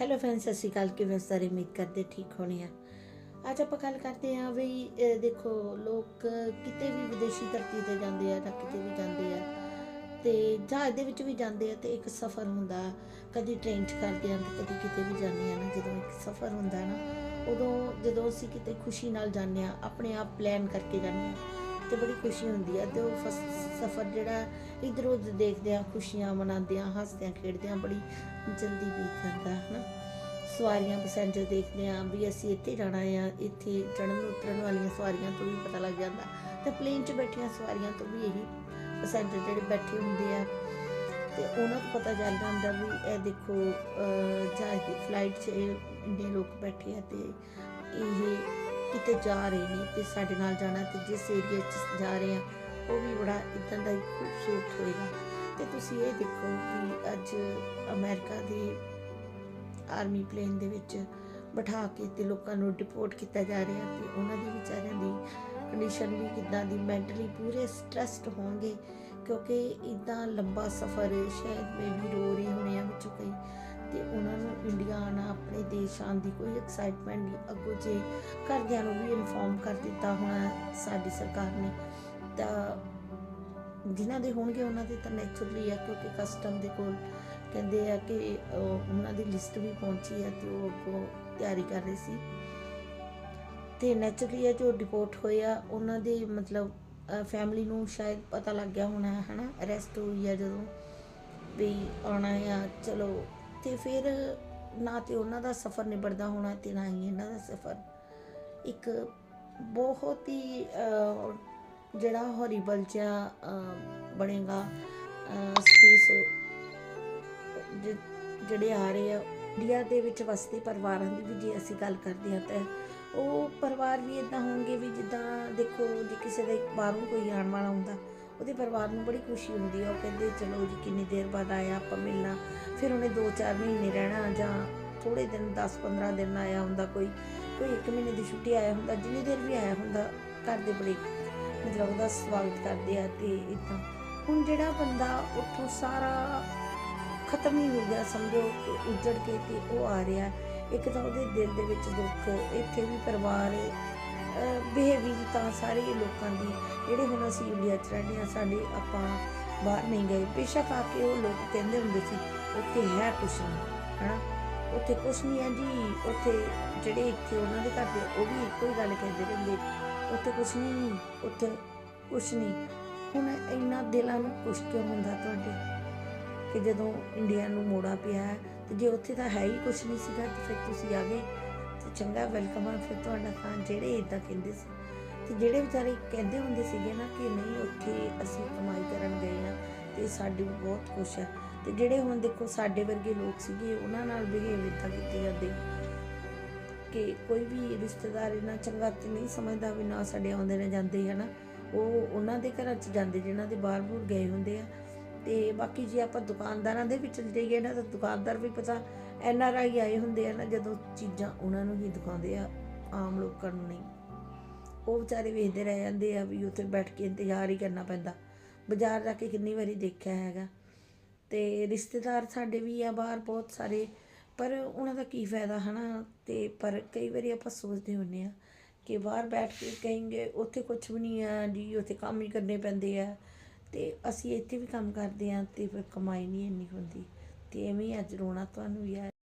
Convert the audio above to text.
Hello friends ਸਤਿ ਸ਼੍ਰੀ ਅਕਾਲ, ਕਿਵੇਂ ਸਾਰੇ? ਉਮੀਦ ਕਰਦੇ ਠੀਕ ਹੋਣੇ ਆ। ਅੱਜ ਆਪਾਂ ਗੱਲ ਕਰਦੇ ਹਾਂ ਵੀ ਦੇਖੋ, ਲੋਕ ਕਿਤੇ ਵੀ ਵਿਦੇਸ਼ੀ ਧਰਤੀ ਤੇ ਜਾਂਦੇ ਆ ਜਾਂ ਕਿਤੇ ਵੀ ਜਾਂਦੇ ਆ ਤੇ ਜਹਾਜ਼ ਦੇ ਵਿੱਚ ਵੀ ਜਾਂਦੇ ਆ ਤੇ ਇੱਕ ਸਫ਼ਰ ਹੁੰਦਾ। ਕਦੀ ਟ੍ਰੇਨ 'ਚ ਕਰਦੇ ਆ ਤੇ ਕਦੀ ਕਿਤੇ ਵੀ ਜਾਂਦੇ ਆ ਨਾ, ਜਦੋਂ ਇੱਕ ਸਫ਼ਰ ਹੁੰਦਾ ਨਾ, ਉਦੋਂ ਜਦੋਂ ਅਸੀਂ ਕਿਤੇ ਖੁਸ਼ੀ ਨਾਲ ਜਾਂਦੇ ਆ, ਆਪਣੇ ਆਪ ਪਲਾਨ ਕਰਕੇ ਜਾਂਦੇ ਆ। ਤੇ ਬੜੀ ਖੁਸ਼ੀ ਹੁੰਦੀ ਹੈ ਤੇ ਉਹ ਫਸ- ਸਫ਼ਰ ਜਿਹੜਾ ਇਧਰ ਉਧਰ ਦੇਖਦੇ ਆ ਖੁਸ਼ੀਆਂ ਮਨਾਉਂਦੇ ਆ ਹੱਸਦੇ ਆ ਖੇਡਦੇ ਆ ਬੜੀ ਜਲਦੀ ਬੀਤ ਜਾਂਦਾ ਹੈ ਨਾ ਸਵਾਰੀਆਂ ਪੈਸੇਂਜਰ ਦੇਖਦੇ ਆ ਵੀ ਅਸੀਂ ਇੱਥੇ ਜਾਣਾ ਆ ਇੱਥੇ ਚੜਨ ਉਤਰਨ ਵਾਲੀਆਂ ਸਵਾਰੀਆਂ ਤੋਂ ਵੀ ਪਤਾ ਲੱਗ ਜਾਂਦਾ। ਤੇ ਪਲੇਨ 'ਚ ਬੈਠੀਆਂ ਸਵਾਰੀਆਂ ਤੋਂ ਵੀ ਇਹੀ ਪੈਸੇਂਜਰ ਜਿਹੜੇ ਬੈਠੇ ਹੁੰਦੇ ਆ। ਤੇ ਉਹਨਾਂ ਤੋਂ ਪਤਾ ਚੱਲ ਹੁੰਦਾ ਵੀ ਇਹ ਦੇਖੋ ਅਹ, ਜਹਾਜ਼ ਫਲਾਈਟ 'ਚ ਇਹ ਇੰਨੇ ਲੋਕ ਬੈਠੇ ਆ ਤੇ ਇਹ ਕਿਤੇ ਜਾ ਰਹੇ ਨੇ ਤੇ ਸਾਡੇ ਨਾਲ ਜਾਣਾ ਤੇ ਜਿਸ ਏਰੀਆ 'ਚ ਜਾ ਰਹੇ ਆ, ਉਹ ਵੀ ਬੜਾ ਇਦਾਂ ਦਾ ਹੀ ਖੂਬਸੂਰਤ ਹੋਏਗਾ। ਤੇ ਤੁਸੀਂ ਇਹ ਦੇਖੋ ਕਿ ਅੱਜ ਅਮਰੀਕਾ ਦੇ ਆਰਮੀ ਪਲੇਨ ਦੇ ਵਿੱਚ ਬਿਠਾ ਕੇ ਤੇ ਲੋਕਾਂ ਨੂੰ ਡਿਪੋਰਟ ਕੀਤਾ ਜਾ ਰਿਹਾ ਤੇ ਉਹਨਾਂ ਦੀ ਵਿਚਾਰਿਆਂ ਦੀ ਕੰਡੀਸ਼ਨ ਵੀ ਕਿੱਦਾਂ ਦੀ ਮੈਂਟਲੀ ਪੂਰੇ ਸਟ੍ਰੈਸਡ ਹੋਣਗੇ ਕਿਉਂਕਿ ਇਦਾਂ ਲੰਬਾ ਸਫ਼ਰ ਸ਼ਾਇਦ ਮੇਬੀ ਰੋ ਰਹੇ ਹੋਣੇ ਆ ਵਿੱਚੋਂ ਕਈ। ਤੇ ਉਹਨਾਂ ਨੂੰ ਇੰਡੀਆ ਆਉਣਾ, ਆਪਣੇ ਦੇਸ਼ ਆਉਣ ਦੀ ਕੋਈ ਐਕਸਾਈਟਮੈਂਟ ਨਹੀਂ। ਅੱਗੋਂ ਜੇ ਘਰਦਿਆਂ ਨੂੰ ਵੀ ਇਨਫੋਰਮ ਕਰ ਦਿੱਤਾ ਹੋਣਾ ਸਾਡੀ ਸਰਕਾਰ ਨੇ, ਤਾਂ ਜਿਨ੍ਹਾਂ ਦੇ ਹੋਣਗੇ ਉਹਨਾਂ ਦੇ ਤਾਂ ਨੈਚੁਰਲੀ ਆ, ਕਿਉਂਕਿ ਕਸਟਮ ਦੇ ਕੋਲ ਕਹਿੰਦੇ ਆ ਕਿ ਉਹਨਾਂ ਦੀ ਲਿਸਟ ਵੀ ਪਹੁੰਚੀ ਹੈ ਤੇ ਉਹ ਅੱਗੋਂ ਤਿਆਰੀ ਕਰ ਰਹੇ ਸੀ। ਤੇ ਨੈਚੁਰਲੀ ਆ ਜੋ ਡਿਪੋਰਟ ਹੋਏ ਆ, ਉਹਨਾਂ ਦੇ ਮਤਲਬ ਫੈਮਿਲੀ ਨੂੰ ਸ਼ਾਇਦ ਪਤਾ ਲੱਗ ਗਿਆ ਹੋਣਾ ਹੈ ਹਨਾ ਅਰੈਸਟ ਹੋਈ ਆ ਜਦੋਂ, ਵੀ ਆਉਣਾ ਆ, ਚਲੋ ਤੇ ਫਿਰ ਨਾ ਤੇ ਉਹਨਾਂ ਦਾ ਸਫ਼ਰ ਨਿਬੜਦਾ ਹੋਣਾ ਤੇ ਨਾ ਹੀ ਇਹਨਾਂ ਦਾ ਸਫ਼ਰ। ਇੱਕ ਬਹੁਤ ਹੀ ਜਿਹੜਾ ਹੌਰੀਬਲ ਜਿਹਾ ਬਣੇਗਾ ਸਪੇਸ ਜਿਹੜੇ ਆ ਰਹੇ ਆ, ਇੰਡੀਆ ਦੇ ਵਿੱਚ ਵਸਦੇ ਪਰਿਵਾਰਾਂ ਦੀ ਵੀ ਜੇ ਅਸੀਂ ਗੱਲ ਕਰਦੇ ਹਾਂ ਤਾਂ ਉਹ ਪਰਿਵਾਰ ਵੀ ਇਦਾਂ ਹੋਣਗੇ ਵੀ ਜਿੱਦਾਂ ਦੇਖੋ ਜੇ ਕਿਸੇ ਦੇ ਬਾਹਰੋਂ ਕੋਈ ਆਉਣ ਵਾਲਾ ਹੁੰਦਾ ਉਹਦੇ ਪਰਿਵਾਰ ਨੂੰ ਬੜੀ ਖੁਸ਼ੀ ਹੁੰਦੀ ਆ। ਉਹ ਕਹਿੰਦੇ, ਚਲੋ ਜੀ, ਕਿੰਨੀ ਦੇਰ ਬਾਅਦ ਆਇਆ ਆਪਾਂ ਮਿਲਣਾ। ਫਿਰ ਉਹਨੇ 2-4 ਮਹੀਨੇ ਰਹਿਣਾ ਜਾਂ ਥੋੜੇ ਦਿਨ 10-15 ਦਿਨ ਆਇਆ ਹੁੰਦਾ ਕੋਈ ਕੋਈ 1 ਮਹੀਨੇ ਦੀ ਛੁੱਟੀ ਆਇਆ ਹੁੰਦਾ, ਜਿੰਨੀ ਦੇਰ ਵੀ ਆਇਆ ਹੁੰਦਾ ਘਰ ਦੇ ਬੜੇ ਮਤਲਬ ਉਹਦਾ ਸਵਾਗਤ ਕਰਦੇ ਆ ਤੇ ਇਦਾਂ ਹੁਣ ਜਿਹੜਾ ਬੰਦਾ ਉੱਥੋਂ ਸਾਰਾ ਖਤਮ ਹੀ ਹੋ ਗਿਆ, ਸਮਝੋ ਉੱਜੜ ਕੇ ਤੇ ਉਹ ਆ ਰਿਹਾ। ਇੱਕ ਤਾਂ ਉਹਦੇ ਦਿਲ ਦੇ ਵਿੱਚ ਦੁੱਖ, ਇੱਥੇ ਵੀ ਪਰਿਵਾਰ ਤਾਂ ਸਾਰੇ ਲੋਕਾਂ ਦੀ ਜਿਹੜੇ ਹੁਣ ਅਸੀਂ ਇੰਡੀਆ 'ਚ ਰਹਿੰਦੇ ਆ ਸਾਡੇ ਆਪਾਂ ਬਾਹਰ ਨਹੀਂ ਗਏ। ਬੇਸ਼ੱਕ ਆ ਕੇ ਉਹ ਲੋਕ ਕਹਿੰਦੇ ਹੁੰਦੇ ਸੀ ਉੱਥੇ ਹੈ ਕੁਛ ਨਹੀਂ ਹਨਾ? ਉੱਥੇ ਕੁਛ ਨਹੀਂ ਹੈ ਜੀ ਉੱਥੇ ਜਿਹੜੇ ਇੱਥੇ ਉਹਨਾਂ ਦੇ ਘਰ ਦੇ ਉਹ ਵੀ ਇੱਕੋ ਹੀ ਗੱਲ ਕਹਿੰਦੇ ਰਹਿੰਦੇ ਉੱਥੇ ਕੁਛ ਨਹੀਂ ਉੱਥੇ ਕੁਛ ਨਹੀਂ। ਹੁਣ ਇੰਨਾ ਦਿਲਾਂ ਨੂੰ ਕੁਛ ਕਿਉਂ ਹੁੰਦਾ ਤੁਹਾਡੇ? ਕਿ ਜਦੋਂ ਇੰਡੀਆ ਨੂੰ ਮੋੜਾ ਪਿਆ ਹੈ, ਤੇ ਜੇ ਉੱਥੇ ਤਾਂ ਹੈ ਹੀ ਕੁਛ ਨਹੀਂ ਸੀਗਾ ਤੇ ਫਿਰ ਤੁਸੀਂ ਆ ਗਏ। ਤੇ ਚੰਗਾ ਵੈਲਕਮ ਆ, ਫਿਰ ਤੁਹਾਡਾ ਤਾਂ ਜਿਹੜੇ ਇਦਾਂ ਕਹਿੰਦੇ ਸੀ, ਤੇ ਜਿਹੜੇ ਵਿਚਾਰੇ ਕਹਿੰਦੇ ਹੁੰਦੇ ਸੀਗੇ ਨਾ ਕਿ ਨਹੀਂ, ਉੱਥੇ ਅਸੀਂ ਕਮਾਈ ਕਰਨ ਗਏ ਆ ਤੇ ਸਾਡੇ ਬਹੁਤ ਖੁਸ਼ ਆ। ਤੇ ਜਿਹੜੇ ਹੁਣ ਦੇਖੋ ਸਾਡੇ ਵਰਗੇ ਲੋਕ ਸੀਗੇ, ਉਹਨਾਂ ਨਾਲ ਬਿਹੇਵ ਇਦਾਂ ਕੀਤੇ ਜਾਂਦੇ। ਕਿ ਕੋਈ ਵੀ ਰਿਸ਼ਤੇਦਾਰ ਇਹਨਾਂ ਚੰਗਾ ਤੇ ਨਹੀਂ ਸਮਝਦਾ ਵੀ ਨਾ ਸਾਡੇ ਆਉਂਦੇ ਨੇ ਜਾਂਦੇ, ਹਨਾ। ਉਹ ਉਹਨਾਂ ਦੇ ਘਰਾਂ 'ਚ ਜਾਂਦੇ, ਜਿਨ੍ਹਾਂ ਦੇ ਬਾਹਰ-ਬੂਰ ਗਏ ਹੁੰਦੇ ਆ। ਤੇ ਬਾਕੀ ਜੇ ਆਪਾਂ ਦੁਕਾਨਦਾਰਾਂ ਦੇ ਵਿੱਚ ਜਾਈਏ ਨਾ, ਤਾਂ ਦੁਕਾਨਦਾਰ ਵੀ ਪਤਾ ਐਨ ਆਰ ਆਈ ਆਏ ਹੁੰਦੇ ਆ ਨਾ, ਜਦੋਂ ਚੀਜ਼ਾਂ ਉਹਨਾਂ ਨੂੰ ਹੀ ਦਿਖਾਉਂਦੇ ਆ, ਆਮ ਲੋਕਾਂ ਨੂੰ ਨਹੀਂ। ਉਹ ਵਿਚਾਰੇ ਵੇਖਦੇ ਰਹਿ ਜਾਂਦੇ ਆ ਵੀ ਉੱਥੇ ਬੈਠ ਕੇ ਇੰਤਜ਼ਾਰ ਹੀ ਕਰਨਾ ਪੈਂਦਾ। ਬਾਜ਼ਾਰ ਜਾ ਕੇ ਕਿੰਨੀ ਵਾਰੀ ਦੇਖਿਆ ਹੈਗਾ। ਤੇ ਰਿਸ਼ਤੇਦਾਰ ਸਾਡੇ ਵੀ ਆ ਬਾਹਰ ਬਹੁਤ ਸਾਰੇ, ਪਰ ਉਹਨਾਂ ਦਾ ਕੀ ਫਾਇਦਾ ਹਨਾ? ਤੇ ਪਰ ਕਈ ਵਾਰੀ ਆਪਾਂ ਸੋਚਦੇ ਹੁੰਨੇ ਆ ਕਿ ਬਾਹਰ ਬੈਠ ਕੇ ਕहेंगे ਉੱਥੇ ਕੁਝ ਵੀ ਨਹੀਂ ਆ ਜੀ, ਉੱਥੇ ਕੰਮ ਹੀ ਕਰਨੇ ਪੈਂਦੇ ਆ। ਤੇ ਅਸੀਂ ਇੱਥੇ ਵੀ ਕੰਮ ਕਰਦੇ ਹਾਂ ਤੇ ਫਿਰ ਕਮਾਈ ਨਹੀਂ ਇੰਨੀ ਹੁੰਦੀ ਤੇ ਐਵੇਂ ਹੀ ਅੱਜ ਰੋਣਾ ਤੁਹਾਨੂੰ ਵੀ ਆਇਆ